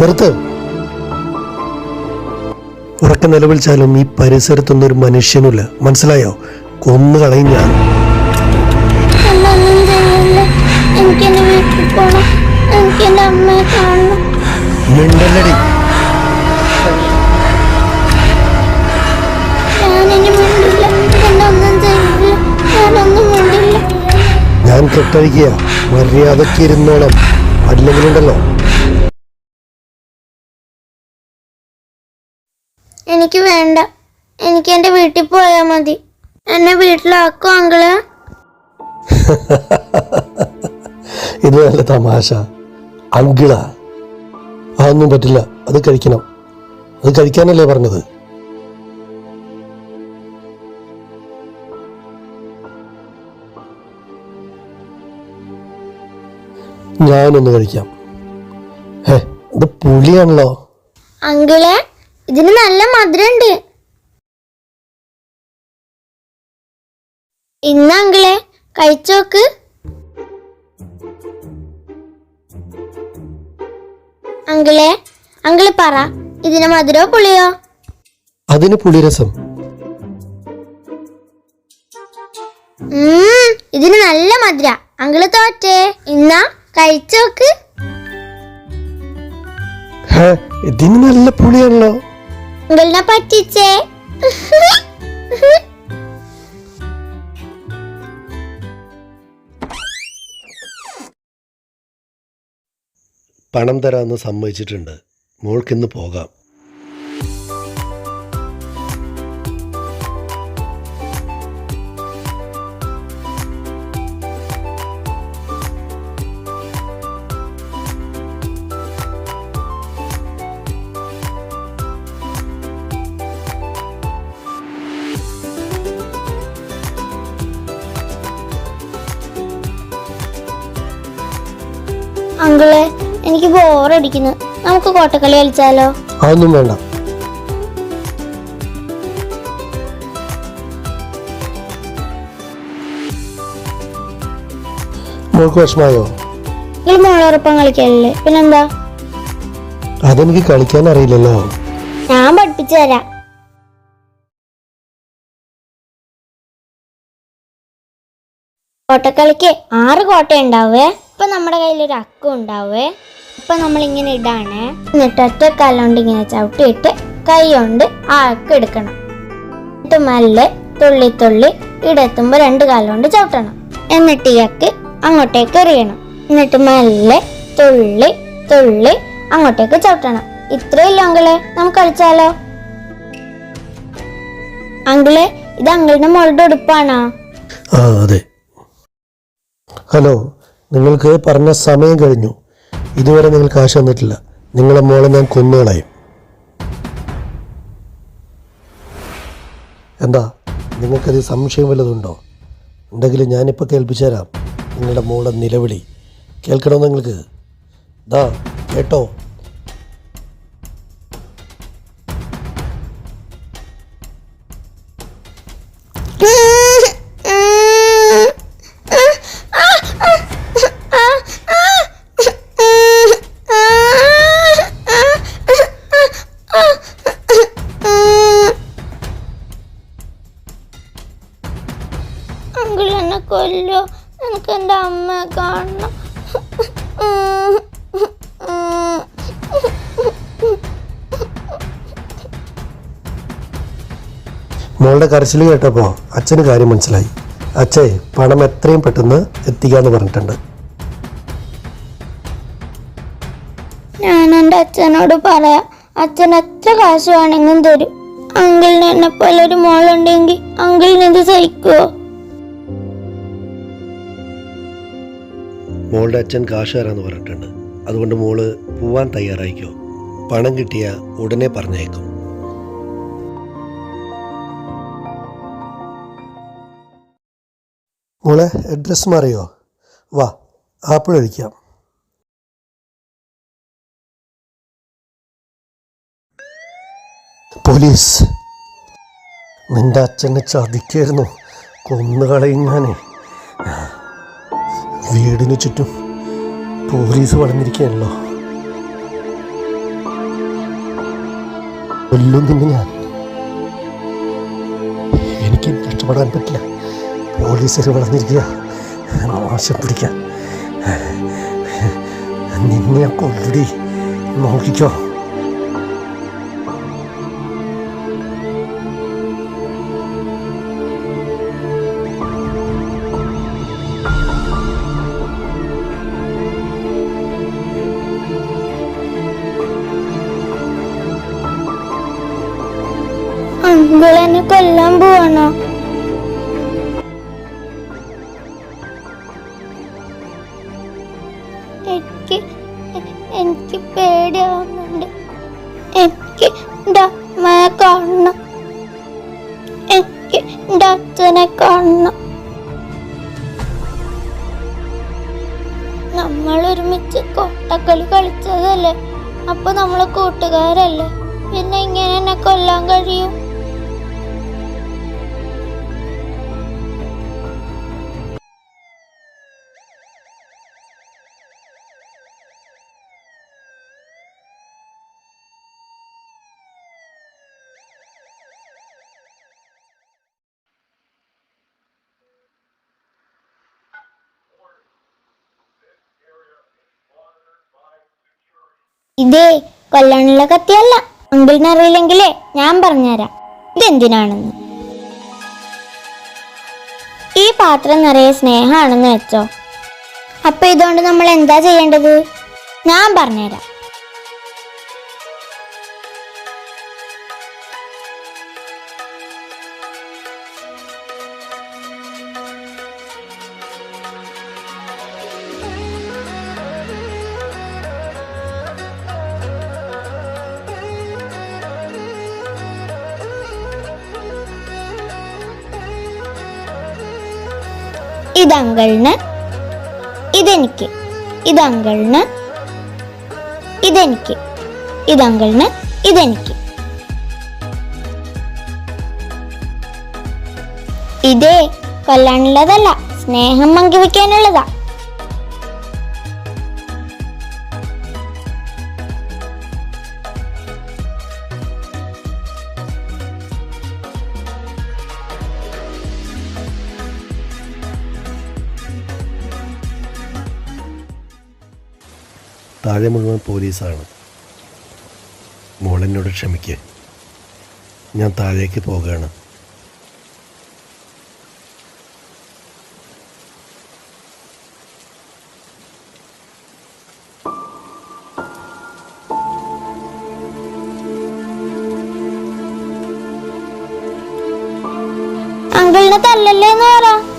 നിർത്ത്. ഉറക്ക നിലവിളിച്ചാലും ഈ പരിസരത്തൊന്നും ഒരു മനുഷ്യനുമില്ല. മനസ്സിലായോ? കൊന്നു കളയും ഞാൻ. മിണ്ടല്ലടി. ഞാൻ കെട്ടഴിക്കുക. മര്യാദയ്ക്ക് ഇരുന്നോളം അല്ലെങ്കിലുണ്ടല്ലോ. എനിക്ക് വേണ്ട. എനിക്ക് എന്റെ വീട്ടിൽ പോയാൽ മതി. എന്നെ വീട്ടിലാക്കോ അങ്കിൾ. ഇത് നല്ല തമാശ. അങ്കിള. അതൊന്നും പറ്റില്ല. അത് കഴിക്കണം. അത് കഴിക്കാനല്ലേ പറഞ്ഞത്? ഞാനൊന്ന് കഴിക്കാം. ഹേ ഇത് പുളിയാണല്ലോ. അങ്കിളെ? ഇതിന് നല്ല മധുരമുണ്ട് ഇന്നങ്കിളെ കഴിച്ചോക്ക്. അങ്കിളെ അങ്കിൾ പറ ഇതിന് മധുരോ പുളിയോ? അതിന് പുളിരസം. ഇതിന് നല്ല മധുര. അങ്കിൾ തോറ്റേ. ഇന്നാ കഴിച്ചോക്ക്. ഇതിന് നല്ല പുളിയാണല്ലോ. അങ്കിളിനെ പറ്റിച്ചേ? പണം തരാമെന്ന് സമ്മതിച്ചിട്ടുണ്ട്. മോൾക്കിന്ന് പോകാം. അങ്കിളെ എനിക്ക് ബോറടിക്കുന്നു. നമുക്ക് കോട്ടക്കളി കളിച്ചാലോ? അതൊന്നും വേണ്ട. മോൾക്ക് വിഷമായോ നിങ്ങൾ മോളോടൊപ്പം കളിക്കലല്ലേ പിന്നെന്താ? അതെനിക്ക് കളിക്കാൻ അറിയില്ലല്ലോ ഞാൻ പഠിപ്പിച്ചു തരാം. കോട്ടക്കളിക്ക് ആറ് കോട്ട ഉണ്ടാവേ ഇപ്പൊ നമ്മുടെ കയ്യിലൊരു അക്കം ഉണ്ടാവേ. ഇപ്പൊ നമ്മളിങ്ങനെ ഇടാണേ. എന്നിട്ട് ഒറ്റ കാലുകൊണ്ട് ഇങ്ങനെ ചവിട്ടിയിട്ട് കൈ കൊണ്ട് ആ അക്കം എടുക്കണം. എന്നിട്ട് മല്ല് തുള്ളി തുള്ളി ഇടത്തുമ്പോൾ രണ്ട് കാലുകൊണ്ട് ചവിട്ടണം. എന്നിട്ട് ഈ അക്ക് അങ്ങോട്ടേക്ക് എറിയണം. എന്നിട്ട് മെല്ലെ തുള്ളി തുള്ളി അങ്ങോട്ടേക്ക് ചവിട്ടണം. ഇത്രയില്ല അങ്കിളെ നമുക്ക് കളിച്ചാലോ? അങ്കിളെ ഇത് അങ്കിളിന്റെ മോളുടെ ഉടുപ്പാണോ? ആ ഹലോ. നിങ്ങൾക്ക് പറഞ്ഞ സമയം കഴിഞ്ഞു. ഇതുവരെ നിങ്ങൾ കാശ് തന്നിട്ടില്ല. നിങ്ങളെ മോളെ ഞാൻ കൊന്നുകളയും എന്താ? നിങ്ങൾക്കത് സംശയം വല്ലതുണ്ടോ ഉണ്ടെങ്കിൽ ഞാനിപ്പോൾ കേൾപ്പിച്ചു തരാം നിങ്ങളുടെ മോളെ നിലവിളി. കേൾക്കണോ നിങ്ങൾക്ക്? ദാ കേട്ടോ? കാണണം. മോളുടെ കരച്ചിൽ കേട്ടപ്പോൾ അച്ഛന് കാര്യം മനസ്സിലായി. അച്ഛേ പണം എത്രയും പെട്ടെന്ന് എത്തിക്കാന്ന് പറഞ്ഞിട്ടുണ്ട്. ഞാൻ എന്റെ അച്ഛനോട് പറയാം അച്ഛൻ എത്ര കാശ് വേണമെങ്കിലും തരും. അങ്കിളിന് എന്നെ പോലെ ഒരു മോളുണ്ടെങ്കിൽ അങ്കിളിന് എന്ത് സഹിക്കുമോ മോളുടെ അച്ഛൻ കാശ് തരാമെന്ന് പറഞ്ഞിട്ടുണ്ട്. അതുകൊണ്ട് മോൾ പോവാൻ തയ്യാറായിക്കോ. പണം കിട്ടിയ ഉടനെ പറഞ്ഞേക്കും. മോളെ അഡ്രസ് മാറിയോ? വാ ആപ്പിൾ കഴിക്കാം പോലീസ് നിന്റെ അച്ഛനെ ചതിക്കായിരുന്നു. കൊന്നുകളയും ഞാനേ. വീടിന് ചുറ്റും പോലീസ് വളർന്നിരിക്കുകയാണല്ലോ. കൊല്ലും നിന്ന് ഞാൻ. എനിക്ക് കഷ്ടപ്പെടാൻ പറ്റില്ല. പോലീസർ വളർന്നിരിക്കുക. ആശം പിടിക്കാൻ നിന്നെ കൊല്ലടി. നോക്കിക്കോ. എന്നെ കൊല്ലാൻ പോവാണോ? എനിക്ക് എനിക്ക് പേടിയാവുന്നുണ്ട്. എനിക്ക് എന്റെ അമ്മയെ കാണണം. എനിക്ക് എന്റെ അച്ഛനെ കാണണം. നമ്മൾ ഒരുമിച്ച് കൊട്ടക്കളി കളിച്ചതല്ലേ? അപ്പൊ നമ്മളെ കൂട്ടുകാരല്ലേ? പിന്നെ ഇങ്ങനെ എന്നെ കൊല്ലാൻ കഴിയും? ഇതേ കൊല്ലാനുള്ള കത്തിയല്ല. അങ്കിളിന് അറിയില്ലെങ്കിലേ ഞാൻ പറഞ്ഞുതരാം. ഇതെന്തിനാണെന്ന്? ഈ പാത്രം നിറയെ സ്നേഹമാണെന്ന് വെച്ചോ? അപ്പൊ ഇതുകൊണ്ട് നമ്മൾ എന്താ ചെയ്യേണ്ടത്? ഞാൻ പറഞ്ഞുതരാം. ഇത് അങ്കിളിന് ഇതെനിക്ക്. ഇത് അങ്കിളിന് ഇതെനിക്ക്. ഇത് അങ്കിളിന് ഇതെനിക്ക്. ഇതേ കൊല്ലാനുള്ളതല്ല സ്നേഹം പങ്കുവെക്കാനുള്ളതാ. താഴെ മുഴുവൻ പോലീസാണ്. മോളെന്നോട് ക്ഷമിക്ക്. ഞാൻ താഴേക്ക് പോകുകയാണ് അങ്കിളിനെ തല്ലല്ലേ എന്ന് പറ.